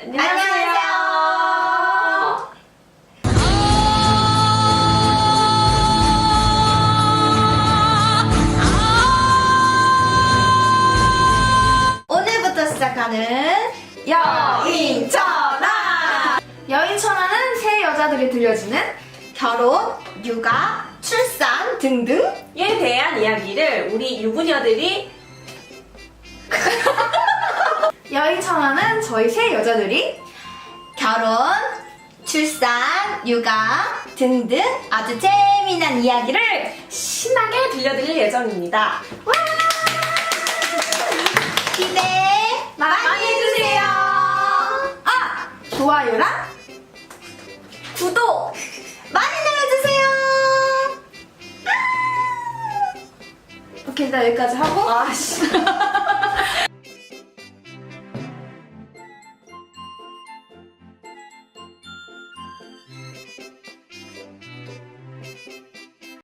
안녕하세요. 오늘부터 시작하는 여인천하 여인천하는 새 여자들이 들려주는 결혼, 육아, 출산 등등 에 대한 이야기를 우리 유부녀들이 여인천하는 저희 새 여자들이 결혼, 출산, 육아 등등 아주 재미난 이야기를 신나게 들려드릴 예정입니다. 기대 많이 해주세요. 아 좋아요랑 구독 많이 눌러주세요. 오케이 일단 여기까지 하고 아씨.